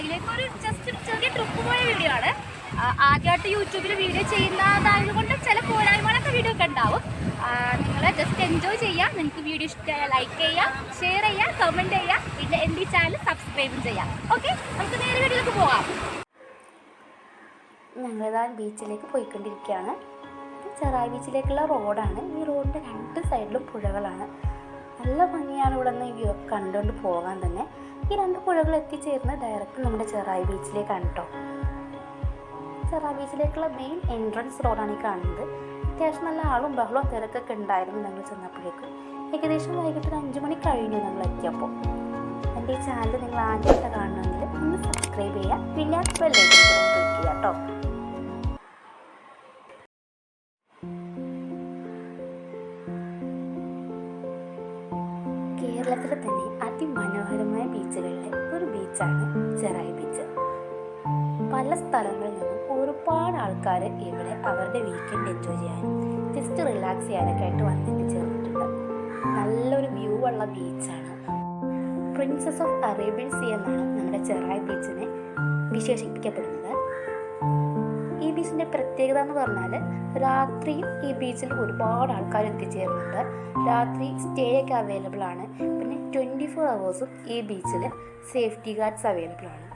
ഇതിലേക്കൊരു ഒരു ജസ്റ്റ് ഒരു ചെറിയ ട്രിപ്പ് പോയ വീഡിയോ ആണ്. ആദ്യമായിട്ട് യൂട്യൂബിൽ വീഡിയോ ചെയ്യുന്നതായത് കൊണ്ട് ചില പോരായ്മകളൊക്കെ വീഡിയോ ഒക്കെ ഉണ്ടാവും. നിങ്ങൾ ജസ്റ്റ് എൻജോയ് ചെയ്യാം നിങ്ങൾക്ക് വീഡിയോ ഇഷ്ടമായ ലൈക്ക് ചെയ്യാം ഷെയർ ചെയ്യാം കമന്റ് ചെയ്യാം പിന്നെ എന്റെ ചാനൽ സബ്സ്ക്രൈബും ചെയ്യാം ഓക്കെ നമുക്ക് നേരെ വീഡിയോയിലേക്ക് പോകാം. ഞങ്ങളിതാ ബീച്ചിലേക്ക് പോയിക്കൊണ്ടിരിക്കുകയാണ്. ചെറായി ബീച്ചിലേക്കുള്ള റോഡാണ് ഈ റോഡിന്റെ രണ്ട് സൈഡിലും പുഴകളാണ്. നല്ല ഭംഗിയാണ് ഇവിടെ നിന്ന് ഈ വ്യൂ കണ്ടുകൊണ്ട് പോകാൻ തന്നെ. ഈ രണ്ട് പുഴകൾ എത്തിച്ചേർന്ന് ഡയറക്റ്റ് നമ്മുടെ ചെറായി ബീച്ചിലേക്കാണ് കേട്ടോ ചെറായി ബീച്ചിലേക്കുള്ള മെയിൻ എൻട്രൻസ് റോഡാണ് ഈ കാണുന്നത്. അത്യാവശ്യം നല്ല ആളും ബഹളവും തിരക്കൊക്കെ ഉണ്ടായിരുന്നു ഞങ്ങൾ ചെന്നപ്പോഴേക്കും. ഏകദേശം വൈകിട്ട് ഒരു അഞ്ച് മണി കഴിഞ്ഞു ഞങ്ങൾ എത്തിയപ്പോൾ. എന്റെ ഈ ചാനൽ നിങ്ങൾ ആദ്യമായിട്ട് കാണണമെങ്കിൽ ഒന്ന് സബ്സ്ക്രൈബ് ചെയ്യുക പിന്നെ ബെല്ലൈക്കൺ ക്ലിക്ക് ചെയ്യുക കേട്ടോ കേരളത്തിലെ തന്നെ അതിമനോഹരമായ ബീച്ചുകളിലെ ഒരു ബീച്ചാണ് ചെറായി ബീച്ച്. പല സ്ഥലങ്ങളിൽ നിന്നും ഒരുപാട് ആൾക്കാർ ഇവിടെ അവരുടെ വീക്കെൻഡ് എൻജോയ് ചെയ്യാനും ജസ്റ്റ് റിലാക്സ് ചെയ്യാനൊക്കെ ആയിട്ട് വന്നിട്ട് ചേർന്നിട്ടുണ്ട്. നല്ലൊരു വ്യൂ ഉള്ള ബീച്ചാണ്. പ്രിൻസസ് ഓഫ് അറേബ്യൻ സീ എന്നാണ് നമ്മുടെ ചെറായി ബീച്ചിനെ വിശേഷിപ്പിക്കപ്പെടുന്നത്. ബീച്ചിന്റെ പ്രത്യേകത എന്ന് പറഞ്ഞാൽ രാത്രിയും ഈ ബീച്ചിൽ ഒരുപാട് ആൾക്കാർ എത്തിച്ചേരുന്നുണ്ട്. രാത്രി സ്റ്റേ ഒക്കെ അവൈലബിൾ ആണ്. പിന്നെ ട്വന്റി ഫോർ അവേഴ്സും ഈ ബീച്ചിൽ സേഫ്റ്റി ഗാർഡ്സ് അവൈലബിൾ ആണ്.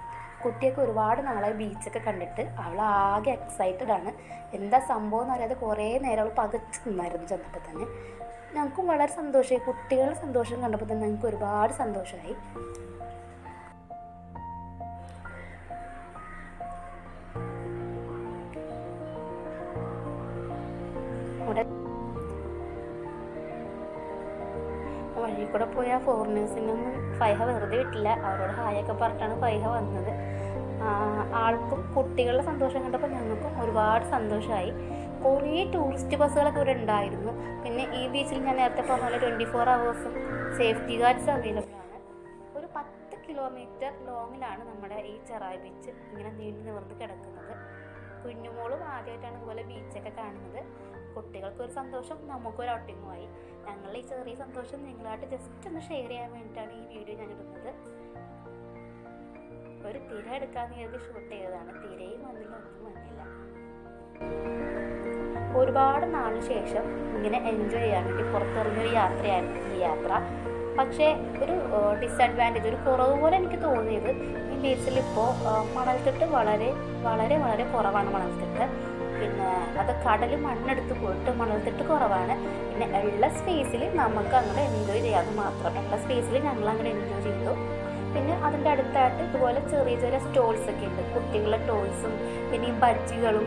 കുട്ടിയൊക്കെ ഒരുപാട് നാളെ ബീച്ചൊക്കെ കണ്ടിട്ട് അവൾ ആകെ എക്സൈറ്റഡ് ആണ്. എന്താ സംഭവം എന്ന് അറിയാതെ കുറേ നേരം അവൾ പകച്ചു നിന്നായിരുന്നു ചെന്നപ്പോൾ തന്നെ. ഞങ്ങൾക്കും വളരെ സന്തോഷമായി. കുട്ടികളുടെ സന്തോഷം കണ്ടപ്പോൾ തന്നെ ഞങ്ങൾക്ക് ഒരുപാട് സന്തോഷമായി. അവിടെ വഴി കൂടെ പോയ ആ ഫോറിനേഴ്സിനൊന്നും ഫൈഹ വെറുതെ വിട്ടില്ല. അവരോട് ഹായൊക്കെ പറഞ്ഞിട്ടാണ് ഫൈഹ വന്നത്. ആൾക്കും കുട്ടികളുടെ സന്തോഷം കണ്ടപ്പോൾ ഞങ്ങൾക്കും ഒരുപാട് സന്തോഷമായി കുറേ ടൂറിസ്റ്റ് ബസ്സുകളൊക്കെ ഇവിടെ ഉണ്ടായിരുന്നു. പിന്നെ ഈ ബീച്ചിൽ ഞാൻ നേരത്തെ പറഞ്ഞ പോലെ ട്വന്റി ഫോർ അവേഴ്സും സേഫ്റ്റി ഗാർഡ്സ് അവൈലബിൾ ആണ്. ഒരു പത്ത് കിലോമീറ്റർ ലോങ്ങിലാണ് നമ്മുടെ ഈ ചെറായി ബീച്ച് ഇങ്ങനെ നീണ്ടു നിവർന്ന് കിടക്കുന്നത്. കുഞ്ഞുമോളും ആദ്യമായിട്ടാണ് ഇതുപോലെ ബീച്ചൊക്കെ കാണുന്നത്. കുട്ടികൾക്ക് ഒരു സന്തോഷം നമുക്കൊരു ഔട്ടിങ്ങുമായി ഞങ്ങളുടെ ഈ ചെറിയ സന്തോഷം നിങ്ങളായിട്ട് ജസ്റ്റ് ഒന്ന് ഷെയർ ചെയ്യാൻ വേണ്ടിയിട്ടാണ് ഈ വീഡിയോ ഞാൻ ഇടുന്നത് ഒരു തിര എടുക്കാന്ന് കരുതി ഷൂട്ട് ചെയ്തതാണ്. തിരയും വന്നില്ല ഒന്നും വന്നില്ല. ഒരുപാട് നാളിന് ശേഷം ഇങ്ങനെ എൻജോയ് ചെയ്യാൻ വേണ്ടി പുറത്തിറങ്ങിയൊരു യാത്രയായിരുന്നു ഈ യാത്ര. പക്ഷേ ഒരു ഡിസഡ്വാന്റേജ് ഒരു കുറവ് പോലെ എനിക്ക് തോന്നിയത് ഈ ബീച്ചിൽ ഇപ്പോൾ മണൽത്തിട്ട് വളരെ വളരെ വളരെ കുറവാണ് മണൽത്തിട്ട്. പിന്നെ അത് കടൽ മണ്ണെടുത്ത് പോയിട്ട് മണൽത്തിട്ട് കുറവാണ്. പിന്നെ ഉള്ള സ്പേസിൽ നമുക്ക് അങ്ങനെ എൻജോയ് ചെയ്യാം. അത് മാത്രം. ഉള്ള സ്പേസിൽ ഞങ്ങൾ അങ്ങനെ എൻജോയ് ചെയ്തു. പിന്നെ അതിന്റെ അടുത്തായിട്ട് ഇതുപോലെ ചെറിയ ചെറിയ സ്റ്റോൾസ് ഒക്കെ ഉണ്ട്. കുട്ടികളുടെ ടോയ്സും പിന്നെ ഈ ബജ്ജികളും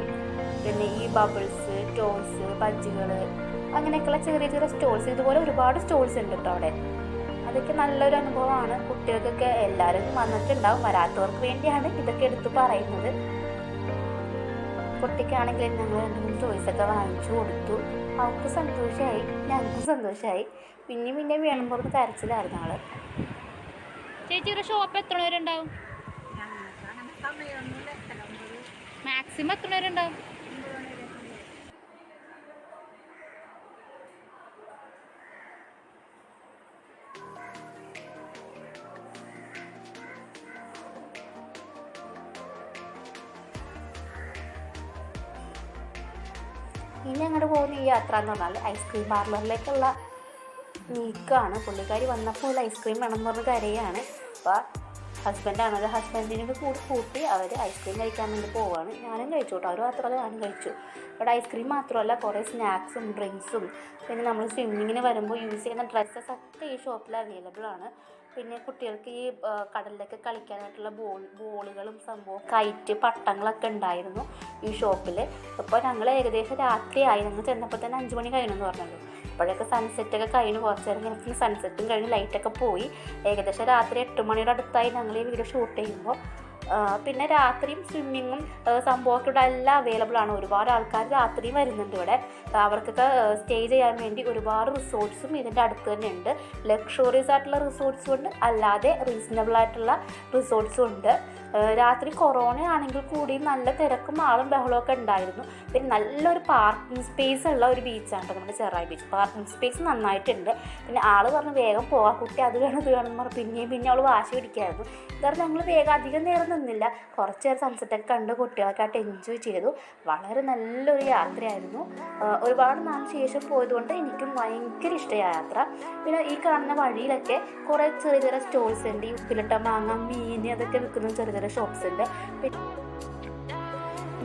പിന്നെ ഈ ബബിൾസ് ടോയ്സ് ബജ്ജികൾ അങ്ങനെയൊക്കെയുള്ള ചെറിയ ചെറിയ സ്റ്റോൾസ് ഇതുപോലെ ഒരുപാട് സ്റ്റോൾസ് ഉണ്ട് കേട്ടോ അവിടെ. അതൊക്കെ നല്ലൊരു അനുഭവമാണ്. കുട്ടികൾക്കൊക്കെ എല്ലാവരും വന്നിട്ടുണ്ടാവും. വരാത്തവർക്ക് വേണ്ടിയാണ് ഇതൊക്കെ എടുത്ത് പറയുന്നത്. കുട്ടിക്കാണെങ്കിൽ ഞങ്ങൾ രണ്ട് മൂന്ന് ടോയ്സ് ഒക്കെ വാങ്ങിച്ചു കൊടുത്തു. അവൾക്ക് സന്തോഷമായി ഞങ്ങൾക്ക് സന്തോഷമായി പിന്നെ പിന്നെ വേണം പുറത്ത് കരച്ചിലായിരുന്നു ആൾ. ചേച്ചിയുടെ ഷോപ്പ് എത്ര പേരുണ്ടാവും? ഉണ്ടാവും മാക്സിമം എത്ര നേരം ഇനി അങ്ങോട്ട് പോകുന്ന ഈ യാത്ര എന്ന് പറഞ്ഞാൽ ഐസ്ക്രീം പാർലറിലേക്കുള്ള നീക്കമാണ് പുള്ളിക്കാരി വന്നപ്പോൾ ഐസ്ക്രീം വേണം എന്ന് പറഞ്ഞ് കരയാണ്. അപ്പോൾ ഹസ്ബൻഡാണ് അത് ഹസ്ബൻഡിനോട് കൂടി കൂട്ടി അവർ ഐസ്ക്രീം കഴിക്കാൻ വേണ്ടി പോവാണ്. ഞാനും കഴിച്ചു കേട്ടോ. അവർ മാത്രമല്ല ഞാനും കഴിച്ചു. ഇവിടെ ഐസ്ക്രീം മാത്രമല്ല കുറേ സ്നാക്സും ഡ്രിങ്ക്സും. പിന്നെ നമ്മൾ സ്വിമ്മിങ്ങിന് വരുമ്പോൾ യൂസ് ചെയ്യുന്ന ഡ്രസ്സസ് ഒക്കെ ഈ ഷോപ്പിൽ അവൈലബിൾ ആണ്. പിന്നെ കുട്ടികൾക്ക് ഈ കടലിലൊക്കെ കളിക്കാനായിട്ടുള്ള ബോൾ ബോളുകളും സംഭവം കയറ്റ് പട്ടങ്ങളൊക്കെ ഉണ്ടായിരുന്നു. ഈ ഷോപ്പിൽ അപ്പോൾ ഞങ്ങൾ ഏകദേശം രാത്രിയായി. ഞങ്ങൾ ചെന്നപ്പോൾ തന്നെ അഞ്ച് മണി കഴിഞ്ഞെന്ന് പറഞ്ഞല്ലോ അപ്പോഴൊക്കെ സൺസെറ്റൊക്കെ കഴിഞ്ഞ്. കുറച്ച് നേരം കഴിഞ്ഞ് സൺസെറ്റും കഴിഞ്ഞ് ലൈറ്റൊക്കെ പോയി. ഏകദേശം രാത്രി എട്ട് മണിയുടെ അടുത്തായി ഞങ്ങൾ ഈ വീഡിയോ ഷൂട്ട് ചെയ്യുമ്പോൾ പിന്നെ രാത്രിയും സ്വിമ്മിങ്ങും സംഭവമൊക്കെ ഇവിടെ എല്ലാം അവൈലബിൾ ആണ്. ഒരുപാട് ആൾക്കാർ രാത്രിയും വരുന്നുണ്ട് ഇവിടെ. അവർക്കൊക്കെ സ്റ്റേ ചെയ്യാൻ വേണ്ടി ഒരുപാട് റിസോർട്ട്സും ഇതിന്റെ അടുത്ത് തന്നെ ഉണ്ട്. ലക്ഷറീസ് ആയിട്ടുള്ള റിസോർട്ട്സും ഉണ്ട്. അല്ലാതെ റീസണബിൾ ആയിട്ടുള്ള റിസോർട്ട്സും ഉണ്ട്. രാത്രി കൊറോണ ആണെങ്കിൽ കൂടി നല്ല തിരക്കും ആളും ബഹളമൊക്കെ ഉണ്ടായിരുന്നു. പിന്നെ നല്ലൊരു പാർക്കിംഗ് സ്പേസ് ഉള്ള ഒരു ബീച്ചാണ് നമ്മുടെ ചെറായി ബീച്ച് പാർക്കിംഗ് സ്പേസ് നന്നായിട്ടുണ്ട്. പിന്നെ ആൾ പറഞ്ഞു വേഗം പോവാ കുട്ടി അത് വേണം ഇത് വേണം. എന്ന് പറഞ്ഞു. പിന്നെയും പിന്നെ അവൾ വാശി പിടിക്കായിരുന്നു. കാരണം ഞങ്ങൾ വേഗം അധികം നേരം നിന്നില്ല. കുറച്ച് നേരം സൺസെറ്റൊക്കെ കണ്ട് കുട്ടികളൊക്കെ ആയിട്ട് എൻജോയ് ചെയ്തു. വളരെ നല്ലൊരു യാത്രയായിരുന്നു. ഒരുപാട് നാൾ ശേഷം പോയതുകൊണ്ട് എനിക്കും ഭയങ്കര ഇഷ്ടമായ യാത്ര. പിന്നെ ഈ കാണുന്ന വഴിയിലൊക്കെ കുറേ ചെറിയ ചെറിയ സ്റ്റോൾസ് ഉണ്ട്. ഈ ഉപ്പിലിട്ട മാങ്ങ മീൻ അതൊക്കെ വിൽക്കുന്ന ചെറിയ ചെറിയ ഷോപ്സ് ഉണ്ട്.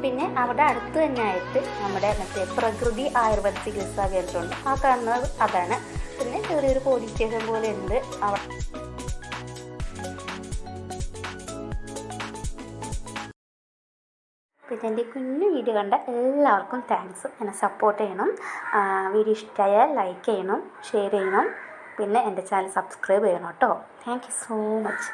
പിന്നെ അവിടെ അടുത്ത് തന്നെ ആയിട്ട് നമ്മുടെ മറ്റേ പ്രകൃതി ആയുർവേദ ചികിത്സാ കേന്ദ്രമുണ്ട്. ആ കാണുന്നത് അതാണ്. പിന്നെ ചെറിയൊരു പോലീസ് സ്റ്റേഷൻ പോലെ ഉണ്ട്. അവിടെ പിന്നെ എന്റെ കുഞ്ഞു വീഡിയോ കണ്ട എല്ലാവർക്കും താങ്ക്സ് എന്നെ സപ്പോർട്ട് ചെയ്യണം. വീഡിയോ ഇഷ്ടമായാൽ ലൈക്ക് ചെയ്യണം ഷെയർ ചെയ്യണം. പിന്നെ എന്റെ ചാനൽ സബ്സ്ക്രൈബ് ചെയ്യണം കേട്ടോ. Thank you so much